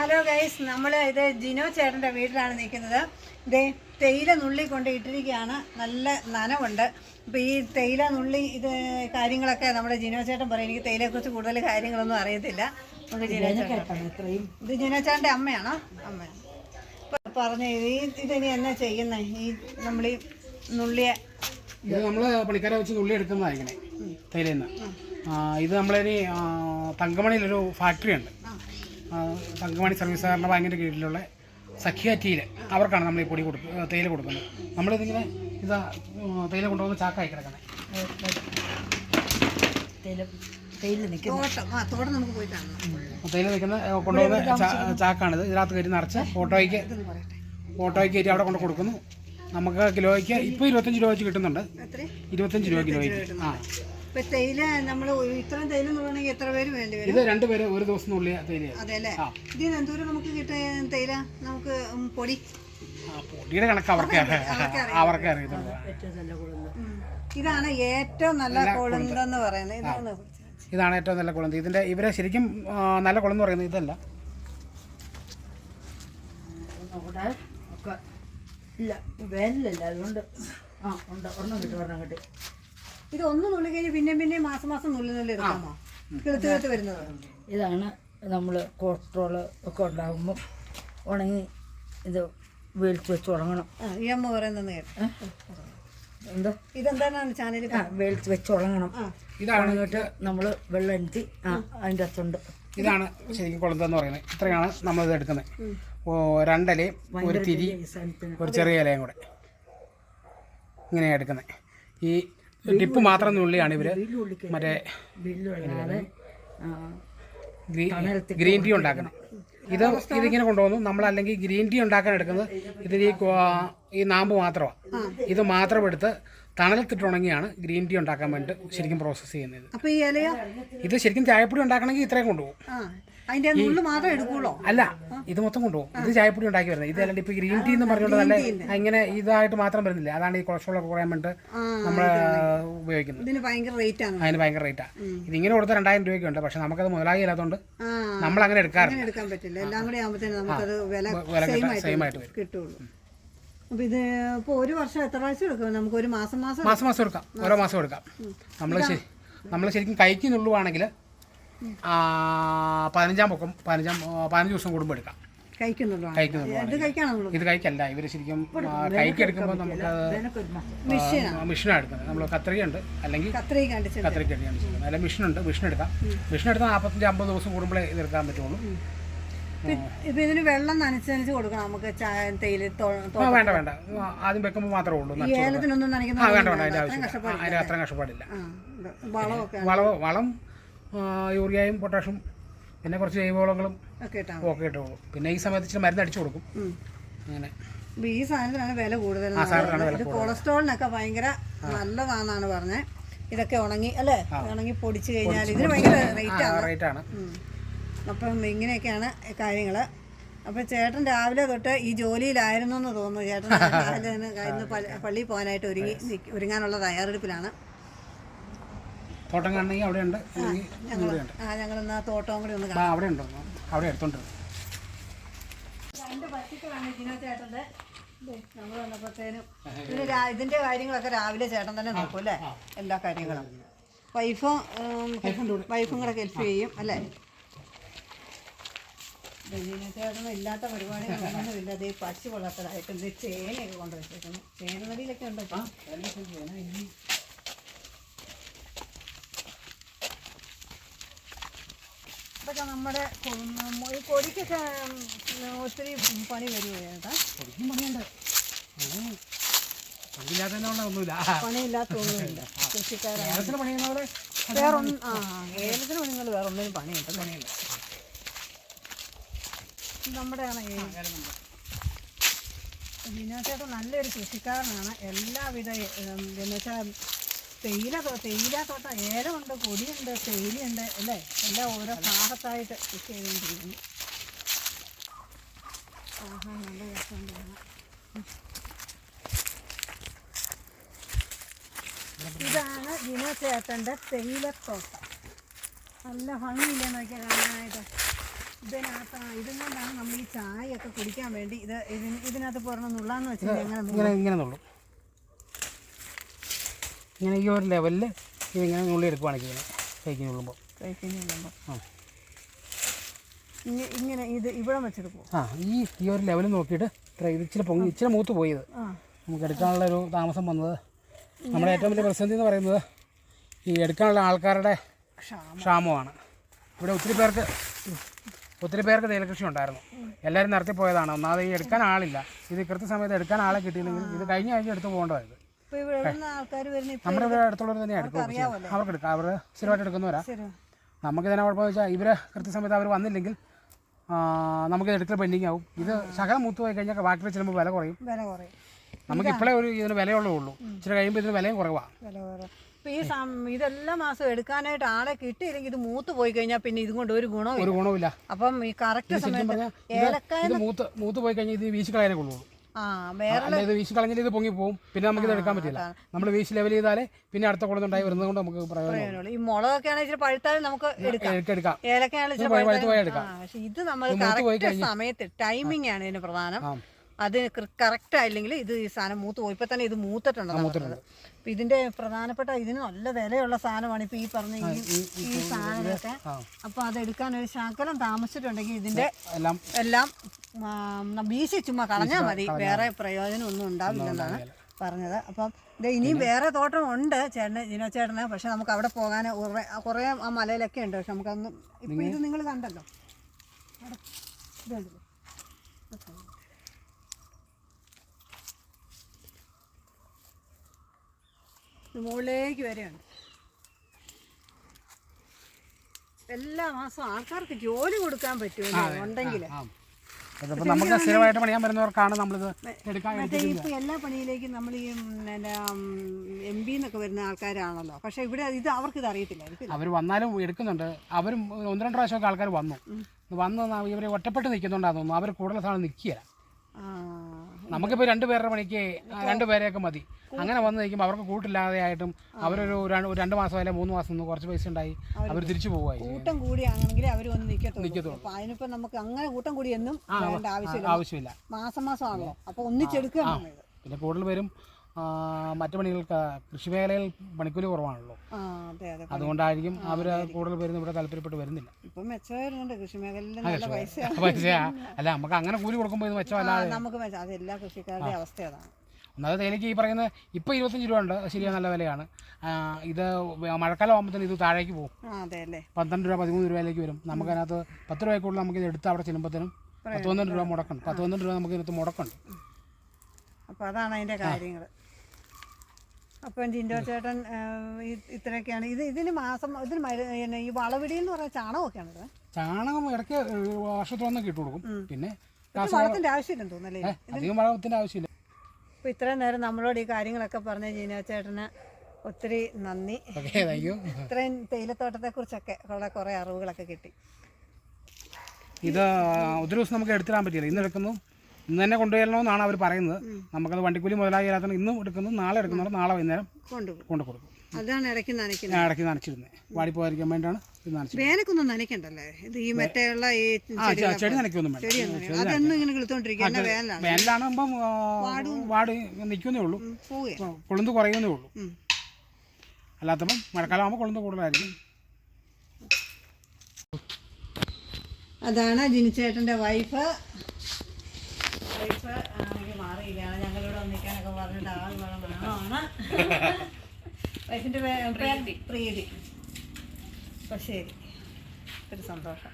Hello guys നമ്മൾ ഇത് ജിനോ ചേട്ടന്റെ വീട്ടിലാണ് നിൽക്കുന്നത്. ഇതേ തേയില നുള്ളി കൊണ്ട് ഇട്ടിരിക്കുകയാണ്. നല്ല നനവുണ്ട്. അപ്പോൾ ഈ തേയില നുള്ളി ഇത് കാര്യങ്ങളൊക്കെ നമ്മുടെ ജിനോ ചേട്ടൻ പറയും. എനിക്ക് തേയിലയെക്കുറിച്ച് കൂടുതൽ കാര്യങ്ങളൊന്നും അറിയത്തില്ല. നമുക്ക് ജിനോ ചേട്ടൻ ഇത്രയും. ഇത് ജിനോ ചേട്ടന്റെ അമ്മയാണോ? അമ്മ. ഇപ്പൊ പറഞ്ഞ ഈ ഇതിനി എന്നാ ചെയ്യുന്നത് ഈ നമ്മൾ ഈ നുള്ളിയെ ഇത് നമ്മൾ പണിക്കാരെ വെച്ച് നുള്ളി എടുക്കുന്നതാണ് ഇങ്ങനെ തേയിലയിൽ നിന്ന് ഇത് നമ്മളതിന് തങ്കമണിയിലൊരു ഫാക്ടറി ഉണ്ട്. തങ്കമണി സർവീസ് സഹകരണ ബാങ്കിന്റെ കീഴിലുള്ള സഖ്യ ടീൽ അവർക്കാണ് നമ്മൾ ഈ പൊടി കൊടുക്കുക തേയില കൊടുക്കുന്നത്. നമ്മളിതിങ്ങനെ ഇതാ തേയില കൊണ്ടുവന്ന് ചാക്കായി കിടക്കണേ. തേയില തേയില നിൽക്കുന്നു. കൊണ്ടുവന്ന ചാ- ചാക്കാണിത് ഇതിനകത്ത് കയറ്റി നിറച്ച് ഓട്ടോയ്ക്ക് ഓട്ടോയ്ക്ക് കയറ്റി അവിടെ കൊണ്ട് കൊടുക്കുന്നു. നമുക്ക് കിലോയ്ക്ക് ഇപ്പോൾ ഇരുപത്തഞ്ച് രൂപ വെച്ച് കിട്ടുന്നുണ്ട്. ഇരുപത്തഞ്ച് രൂപ കിലോയ്ക്ക്. ആ. ഇപ്പൊ തേയില നമ്മൾ ഇത്രയും തേയില നുള്ളണമെങ്കിൽ എത്ര പേര് വേണ്ടി വരും? ഇത് രണ്ടുപേര് ഒരു ദിവസം തേയിലയാണ് അതെ അല്ലേ. ഇതിന് എന്തോരം നമുക്ക് കിട്ടിയ തേയില? നമുക്ക് ഉം, പൊടി. പൊടിയുടെ കണക്ക് അവർക്ക് അവർക്ക് അറിയത്തുള്ളൂ. ഇതാണ് ഏറ്റവും നല്ല കൊളുന്തെന്ന് പറയുന്നത്. ഇതാണ്. ഇതാണ് ഏറ്റവും നല്ല കുളന്തി. ഇതിന്റെ ഇവരെ ശരിക്കും ആ, നല്ല കുളം പറയുന്നത് ഇതല്ല. അവിടെ ഒക്കെ ഇല്ല. വേനലല്ല അതുകൊണ്ട് ആ ഉണ്ട്. ഒരെണ്ണം കിട്ടും ഒരെണ്ണം കിട്ടി. ഇത് ഒന്ന് നുള്ളി കഴിഞ്ഞ് പിന്നെയും പിന്നെയും മാസം മാസം നുള്ളി നുള്ളി എടുക്കാമോ? കിളുത്ത് കിളുത്ത് വരുന്നത്. ഇതാണ് നമ്മൾ കൊളസ്ട്രോൾ ഒക്കെ ഉണ്ടാകുമ്പോൾ ഉണങ്ങി ഇത് വേലിച്ച് വെച്ച് ഉണങ്ങണം. ആ ഈ അമ്മ പറയുന്നത് എന്തോ? ഇതെന്താണ് ചാനലിൽ വേലിച്ച് വെച്ച് ഉണങ്ങണം. ഇതാണ് ഉണങ്ങിയിട്ട് നമ്മൾ വെള്ളം എണിച്ച് ആ അതിന്റെ അകത്തുണ്ട്. ഇതാണ് ശരിക്കും കുളന്തെന്ന് പറയുന്നത്. ഇത്രയാണ് നമ്മൾ ഇത് എടുക്കുന്നത് ഓ രണ്ടലയും ഒരു തിരി ഒരു ചെറിയ ഇലയും കൂടെ ഇങ്ങനെയാണ് എടുക്കുന്നത്. ഈ ടിപ്പ് മാത്രം ഉള്ളിയാണ് ഇവർ മറ്റേ ഗ്രീൻ ടീ ഉണ്ടാക്കണം. ഇത് ഇതിങ്ങനെ കൊണ്ടുവന്നു. നമ്മളല്ലെങ്കിൽ ഗ്രീൻ ടീ ഉണ്ടാക്കാൻ എടുക്കുന്നത് ഇതിൽ ഈ ഈ നാമ്പ് മാത്രമാണ് ഇത് മാത്രം എടുത്ത് തണലത്തിട്ട് ഉണങ്ങിയാണ് ഗ്രീൻ ടീ ഉണ്ടാക്കാൻ വേണ്ടി ശരിക്കും പ്രോസസ്സ് ചെയ്യുന്നത്. ഇത് ശരിക്കും ചായപ്പൊടി ഉണ്ടാക്കണമെങ്കിൽ ഇത്രയും കൊണ്ടുപോകും. അതിന്റെ നുള്ളു മാത്രം എടുക്കുള്ളൂ? അല്ല ഇത് മൊത്തം കൊണ്ടുപോകും. ഇത് ചായപ്പൊടി ഉണ്ടാക്കി വരുന്നത്. ഇത് അല്ലാണ്ട് ഇപ്പൊ ഗ്രീൻ ടീ എന്ന് പറഞ്ഞുകൊണ്ട് നല്ല ഇങ്ങനെ ഇതായിട്ട് മാത്രം വരുന്നില്ല. അതാണ് ഈ കൊളസ്ട്രോൾ ഒക്കെ കുറയാൻ വേണ്ടി നമ്മൾ ഉപയോഗിക്കുന്നത്. ഇതിന് ഭയങ്കര റേറ്റ് ആണ്. അതിന് ഭയങ്കര റേറ്റാ ഇത് ഇങ്ങനെ കൊടുത്ത രണ്ടായിരം രൂപയ്ക്കുണ്ട് പക്ഷെ നമുക്കത് മുതലായി ഇല്ലാത്തതുകൊണ്ട് നമ്മൾ അങ്ങനെ എടുക്കാറില്ല. എടുക്കാൻ പറ്റില്ല. എല്ലാം കൂടി ആകുമ്പോഴത്തേനും നമുക്കത് വില സെയിം ആയിട്ട് കിട്ടുള്ളൂ. അപ്പൊ ഇത് ഇപ്പൊ ഒരു വർഷം എത്ര പ്രാവശ്യം എടുക്കും? നമുക്ക് ഒരു മാസം മാസം മാസം മാസം എടുക്കാം. ഓരോ മാസം എടുക്കാം. നമ്മൾ നമ്മൾ ശരിക്കും കൈക്ക് നുള്ളുവാണെങ്കിൽ പതിനഞ്ചാം പൊക്കം പതിനഞ്ചാം പതിനഞ്ച് ദിവസം കൂടുമ്പോൾ എടുക്കാം. കഴിക്കുന്നുള്ളൂ ഇത് കഴിക്കല്ല. ഇവർ ശരിക്കും കൈക്ക് എടുക്കുമ്പോൾ നമുക്ക് മെഷീനാണ് എടുക്കുന്നത്. നമ്മൾ കത്രികയുണ്ട്. അല്ലെങ്കിൽ കത്രിക ചെയ്യുന്നത് അല്ല മെഷീനുണ്ട് മെഷീൻ എടുക്കാം. മെഷീൻ എടുത്താൽ നാൽപ്പത്തഞ്ച് അമ്പത് ദിവസം കൂടുമ്പോഴേ ഇത് എടുക്കാൻ പറ്റുള്ളൂ. ഇപ്പൊ ഇതിന് വെള്ളം നനച്ച് നനച്ച് കൊടുക്കണം. നമുക്ക് തേയില വേണ്ട വേണ്ട. ആദ്യം വെക്കുമ്പോൾ മാത്രമേ ഉള്ളൂ. ഏലത്തിനൊന്നും നനയ്ക്കുന്ന വേണ്ട വേണ്ട. അതിന്റെ അത്രയും കഷ്ടപ്പാടില്ല. വളമൊക്കെ വളം യൂറിയയും പൊട്ടാഷും പിന്നെ കുറച്ച് ജൈവവളങ്ങളും ഒക്കെ ഒക്കെ ഇട്ടുള്ളൂ പിന്നെ ഈ സമയത്ത് ഇച്ചിരി മരുന്ന് അടിച്ചു കൊടുക്കും. അങ്ങനെ. ഈ സാധനത്തിനാണ് വില കൂടുതൽ. കൊളസ്ട്രോളിനൊക്കെ ഭയങ്കര നല്ലതാണെന്നാണ് പറഞ്ഞത് ഇതൊക്കെ ഉണങ്ങി അല്ലേ? ഉണങ്ങി പൊടിച്ചു കഴിഞ്ഞാൽ ഇതിന് ഭയങ്കര റേറ്റ് ആണ്. അപ്പം ഇങ്ങനെയൊക്കെയാണ് കാര്യങ്ങൾ അപ്പം ചേട്ടൻ രാവിലെ തൊട്ട് ഈ ജോലിയിലായിരുന്നു എന്ന് തോന്നുന്നു. ചേട്ടൻ രാവിലെ തന്നെ പള്ളിയിൽ പോകാനായിട്ട് ഒരുങ്ങി ഒരുങ്ങാനുള്ള തയ്യാറെടുപ്പിലാണ്. തോട്ടം കാണണമെങ്കിൽ അവിടെ ഉണ്ട്. ആ ഞങ്ങൾ എന്നാ തോട്ടവും കൂടി ഒന്ന് ആ അവിടെ ഉണ്ടോ. അവിടെ എടുത്തോണ്ട് രണ്ട് ജിനോ ചേട്ടന്റെ. നമ്മൾ വന്നപ്പോഴത്തേനും ഇതിന് കാര്യങ്ങളൊക്കെ രാവിലെ ചേട്ടൻ തന്നെ നോക്കും അല്ലേ? എല്ലാ കാര്യങ്ങളും. വൈഫും വൈഫും കൂടെ. ഹെൽപ്പ് ചെയ്യും അല്ലേ? ചേട്ടനും ഇല്ലാത്ത പരിപാടി ഇല്ല. അതേ പശു വളർത്തലായിട്ട് ചേനയൊക്കെ കൊണ്ടുവച്ചേക്കുന്നു ചേന ചേനനടിയിലൊക്കെ ഉണ്ട്. ഇതൊക്കെ നമ്മുടെ ഈ കൊടിക്കൊക്കെ ഒത്തിരി പണി വരുമോ ചേട്ടാ ശരിക്കും പണിയുണ്ട്. പണിയില്ലാത്തതിനുള്ള ഒന്നുമില്ല. പണിയില്ലാത്തൊന്നുമില്ല പണിയുന്നവരെ ആ ഏലത്തിന് വേറെ ഒന്നിനും പണിയുണ്ട് പണിയില്ല. നമ്മുടെ. ആണ് വിനോദ ചേട്ടൻ നല്ലൊരു കൃഷിക്കാരനാണ്. എല്ലാവിധ എന്ന് വെച്ചാൽ തേയില തേയില തോട്ടം ഏലമുണ്ട് കൊടിയുണ്ട് തേയിലയുണ്ട് അല്ലേ? എല്ലാം ഓരോ ഭാഗത്തായിട്ട് കൃഷി ചെയ്തുകൊണ്ടിരിക്കുന്നു. ആഹാ നല്ല കാണാൻ. ഇതാണ് ദിനചേട്ടന്റെ തേയിലത്തോട്ടം. നല്ല ഭംഗിയില്ലേ നോക്കിയാൽ കാണാനായിട്ട്? ഇതിനകത്ത് ഇതും കൊണ്ടാണ് നമ്മൾ ഈ ചായയൊക്കെ കുടിക്കാൻ വേണ്ടി ഇത് ഇതിന് ഇതിനകത്ത് പോരണം നുള്ളാന്ന് വെച്ചാൽ എങ്ങനെ ഇങ്ങനെ ഇങ്ങനെ നുള്ളും. ഇങ്ങനെ ഈ ഒരു ലെവലിൽ ഇതിങ്ങനെ നുള്ളി എടുക്കുവാണെങ്കിൽ ഇങ്ങനെ കൈക്ക് നുള്ളുമ്പോൾ കഴിക്കുന്ന നുള്ളുമ്പോൾ. ആ. ഇങ്ങ- ഇങ്ങനെ ഇത് ഇവിടെ വെച്ചെടുക്കും ആ ഈ ഈ ഒരു ലെവൽ നോക്കിയിട്ട് ഇത്ര ഇത് ഇച്ചിരി പൊങ്ങി ഇച്ചിരി മൂത്ത് പോയത് നമുക്ക് എടുക്കാനുള്ള ഒരു താമസം വന്നത്. നമ്മുടെ ഏറ്റവും വലിയ പ്രതിസന്ധി എന്ന് പറയുന്നത് ഈ എടുക്കാനുള്ള ആൾക്കാരുടെ ക്ഷാമമാണ്. ഇവിടെ ഒത്തിരി പേർക്ക് ഒത്തിരി പേർക്ക് തേയിലകൃഷി ഉണ്ടായിരുന്നു. എല്ലാവരും നിർത്തി പോയതാണ് ഒന്നാമത് ഈ എടുക്കാൻ ആളില്ല. ഇത് കൃത്യസമയത്ത് എടുക്കാൻ ആളെ കിട്ടിയില്ലെങ്കിൽ ഇത് കഴിഞ്ഞ ആഴ്ച എടുത്ത് പോകേണ്ടതായത് നമ്മുടെ ഇവിടെ അടുത്തുള്ളവർ തന്നെ എടുക്കും അവർക്ക് എടുക്കാം. അവർ സ്ഥിരമായിട്ട് എടുക്കുന്നവരാ. നമുക്ക് ഇതിനെ കുഴപ്പമെന്ന് വെച്ചാൽ ഇവരെ കൃത്യസമയത്ത് അവർ വന്നില്ലെങ്കിൽ നമുക്ക് എടുക്കൽ പെൻഡിങ് ആവും. ഇത് ശകലം മൂത്ത് പോയി കഴിഞ്ഞാൽ ബാക്കി ചെല്ലുമ്പോൾ വില കുറയും. നമുക്ക് ഇപ്പോഴേ ഒരു ഇതിന് വിലയുള്ളൂ ഉള്ളൂ. ഇച്ചിരി കഴിയുമ്പോൾ ഇതിന് വിലയും കുറവാണ് ഈ ഇതെല്ലാ മാസം എടുക്കാനായിട്ട് ആളെ കിട്ടിയില്ലെങ്കിൽ ഇത് മൂത്ത് പോയി കഴിഞ്ഞാൽ പിന്നെ ഇതും കൊണ്ട് ഒരു ഗുണവും ഒരു ഗുണവുമില്ല അപ്പം ഈ കറക്റ്റ് സമയത്ത് ഏലക്കായ മൂത്ത് മൂത്ത് പോയി കഴിഞ്ഞാൽ ഇത് വീശി കൊള്ളുള്ളൂ. ആ വേറെ അല്ല ഇത് വീശി കളഞ്ഞിട്ട് ഇത് പൊങ്ങി പോകും പിന്നെ നമുക്ക് ഇത് എടുക്കാൻ പറ്റില്ല. നമ്മൾ വീശി ലെവൽ ചെയ്താലേ പിന്നെ അടുത്ത കുളത്തുണ്ടായി വരുന്നത് കൊണ്ട് നമുക്ക് പ്രയോജനം ഈ മുളകൊക്കെ ആണെങ്കിൽ പഴുത്താലും നമുക്ക് എടുക്കാം. എടുക്കാം. ഏലക്കാണ് ഇച്ചിരി പോയി- എടുക്കാം. പക്ഷെ ഇത് നമ്മൾ സമയത്ത് ടൈമിംഗ് ആണ് ഇതിന് പ്രധാനം. അത് കറക്റ്റ് ആയില്ലെങ്കിൽ ഇത് ഈ സാധനം മൂത്ത് പോയി. ഇപ്പൊ തന്നെ ഇത് മൂത്തിട്ടുണ്ടോ അപ്പം ഇതിന്റെ ഇതിന്റെ പ്രധാനപ്പെട്ട ഇതിന് നല്ല വിലയുള്ള സാധനമാണ് ഇപ്പൊ ഈ പറഞ്ഞ ഈ ഈ സാധനമൊക്കെ. അപ്പോൾ അപ്പൊ അത് എടുക്കാൻ ഒരു ശകലം താമസിച്ചിട്ടുണ്ടെങ്കിൽ ഇതിന്റെ എല്ലാം എല്ലാം വീശി ചുമ്മാ കളഞ്ഞാൽ മതി. വേറെ പ്രയോജനം ഒന്നും ഉണ്ടാവില്ലെന്നാണ് പറഞ്ഞത്. അപ്പം ഇത് ഇനിയും വേറെ തോട്ടം ഉണ്ട് ചേട്ടന് ജിനോ ചേട്ടന് പക്ഷെ നമുക്ക് അവിടെ പോകാൻ കുറേ ആ മലയിലൊക്കെ ഉണ്ട്. പക്ഷെ നമുക്കൊന്നും ഇപ്പം ഇത് നിങ്ങൾ കണ്ടല്ലോ. അവിടെ ഇത് കണ്ടില്ലേ? ഇത് കണ്ടോ? ഇത് മുകളിലേക്ക് വരെയുണ്ട്. എല്ലാ മാസവും ആൾക്കാർക്ക് ജോലി കൊടുക്കാൻ പറ്റുമല്ലോ ഉണ്ടെങ്കിൽ ആ അതിപ്പോൾ നമുക്ക് സ്ഥിരമായിട്ട് പണിയാൻ വരുന്നവർക്കാണ് നമ്മളിത് എടുക്കാൻ മറ്റേ എല്ലാ പണിയിലേക്കും നമ്മൾ ഈ എം പി എന്നൊക്കെ വരുന്ന ആൾക്കാരാണല്ലോ. പക്ഷെ ഇവിടെ ഇത് അവർക്ക് ഇത് അറിയത്തില്ലായിരിക്കും അവർ വന്നാലും എടുക്കുന്നുണ്ട്. അവരും ഒന്ന് രണ്ട് പ്രാവശ്യമൊക്കെ ആൾക്കാർ വന്നു. വന്ന് ഇവർ ഒറ്റപ്പെട്ട് നിൽക്കുന്നുണ്ടാകുന്നു അവർ കൂടുതൽ സാധനം നിൽക്കുക നമുക്കിപ്പോൾ രണ്ട് പേരുടെ പണിക്ക് രണ്ടുപേരെയൊക്കെ രണ്ട് പേരെയൊക്കെ മതി. അങ്ങനെ വന്ന് നിൽക്കുമ്പോൾ അവർക്ക് കൂട്ടില്ലാതെ ആയിട്ടും അവരൊരു രണ്ട് മാസം അല്ലെ മൂന്ന് മാസം നിന്ന് കുറച്ച് പൈസ ഉണ്ടായി അവർ തിരിച്ചു പോവായി കൂട്ടം കൂടിയാണെങ്കിൽ അവർ വന്ന് നിൽക്കത്തുള്ളൂ നിൽക്കത്തുള്ളൂ. അപ്പൊ അതിനിപ്പോ നമുക്ക് അങ്ങനെ കൂട്ടം കൂടി എന്നും ആവശ്യമില്ല. ആവശ്യമില്ല. മാസം മാസം ആണല്ലോ അപ്പൊ ഒന്നിച്ചെടുക്കുക പിന്നെ കൂടുതൽ പേരും മറ്റു പണികൾക്ക് കൃഷി മേഖലയിൽ പണിക്കൂലി കുറവാണല്ലോ. അതുകൊണ്ടായിരിക്കും അവർ കൂടുതൽ പേരും ഇവിടെ താല്പര്യപ്പെട്ട് വരുന്നില്ല. ഇപ്പൊ പൈസ അല്ല നമുക്ക് അങ്ങനെ കൂലി കൊടുക്കുമ്പോൾ ഇത് മെച്ചമല്ല നമുക്ക് മെച്ചം. അത് എല്ലാ കൃഷിക്കാരുടെയും അവസ്ഥ അതാണ്. ഒന്നാമത് തേയിലയ്ക്ക് ഈ പറയുന്നത് ഇപ്പോൾ ഇരുപത്തഞ്ച് രൂപ ഉണ്ട്. ശരിയാ നല്ല വിലയാണ്. ഇത് മഴക്കാലം ആകുമ്പോഴത്തേന് ഇത് താഴേക്ക് പോകും. പന്ത്രണ്ട് രൂപ പതിമൂന്ന് രൂപയിലേക്ക് വരും. നമുക്ക് അതിനകത്ത് പത്ത് രൂപയ്ക്കുള്ളിൽ നമുക്ക് ഇത് എടുത്ത് അവിടെ ചെല്ലുമ്പോഴത്തേനും പത്ത് പന്ത്രണ്ട് രൂപ മുടക്കുണ്ട് പത്ത് പന്ത്രണ്ട് രൂപ നമുക്ക് ഇതിനകത്ത് മുടക്കുണ്ട് അപ്പോൾ അതാണ് അതിന്റെ കാര്യങ്ങൾ അപ്പം ജിൻഡോ ചേട്ടൻ ഇത്രയൊക്കെയാണ്. ഇത് ഇതിന് മാസം ഇതിന് ഈ വളവിടി എന്ന് പറഞ്ഞാൽ ചാണകമൊക്കെയാണ് ഇത്? ചാണകം ഇടയ്ക്ക് വർഷത്തിൽ ഒന്നും കിട്ടു കൊടുക്കും. പിന്നെ വളത്തിന്റെ ആവശ്യമില്ലെന്ന് തോന്നല്ലേ അധികം വളത്തിന്റെ ആവശ്യമില്ല. അപ്പോൾ ഇത്രയും നേരം നമ്മളോട് ഈ കാര്യങ്ങളൊക്കെ പറഞ്ഞ ജിനോ ചേട്ടന് ഒത്തിരി നന്ദി. ഇത്രയും തേയിലത്തോട്ടത്തെ കുറിച്ചൊക്കെ ഇത്രയും തേയിലത്തോട്ടത്തെക്കുറിച്ചൊക്കെ ഉള്ള കുറേ അറിവുകളൊക്കെ കിട്ടി. ഇത് ഒരു ദിവസം നമുക്ക് എടുത്തിടാൻ പറ്റില്ല. ഇന്ന് എടുക്കുന്നു. ഇന്ന് തന്നെ കൊണ്ടുവരണമെന്നാണ് അവർ പറയുന്നത്. നമുക്കത് വണ്ടിക്കൂലി മുതലായി ഇല്ലാത്ത ഇന്നും എടുക്കുന്നു. നാളെ എടുക്കുന്നുണ്ട് നാളെ വൈകുന്നേരം കൊണ്ടു കൊടുക്കും. അതാണ് ഇടയ്ക്ക് നനയ്ക്കുന്നത്. ഇടയ്ക്ക് നനച്ചിരുന്നത് വാടി പോകാതിരിക്കാൻ വേണ്ടിയാണ് ഇത് നനച്ചത്. വേനക്കൊന്നും നനയ്ക്കണ്ടല്ലേ? ഇത് ഈ മറ്റേയുള്ള ഈ ചെടി നനയ്ക്കൊന്നും വേണ്ട. അതൊന്നും ഇങ്ങനെ വേനലാണ്. വേനലാകുമ്പം ആ, വാട്. നിൽക്കുന്നേ ഉള്ളൂ. കൊളുന്ത് കുറയുന്നേ ഉള്ളൂ. അല്ലാത്തപ്പം മഴക്കാലം ആകുമ്പോൾ കൊളുന്ത് കൂടുതലായിരിക്കും. അതാണ് ജിനിച്ചേട്ടന്റെ വൈഫ്. വൈഫ് ആണെങ്കിൽ മാറിയിരിക്കുകയാണ് ഞങ്ങളിവിടെ ഒന്നിക്കാനൊക്കെ പറഞ്ഞിട്ട് ആൾ വൈഫിന്റെ പ്രീതി. ശരി. ഒരു സന്തോഷം.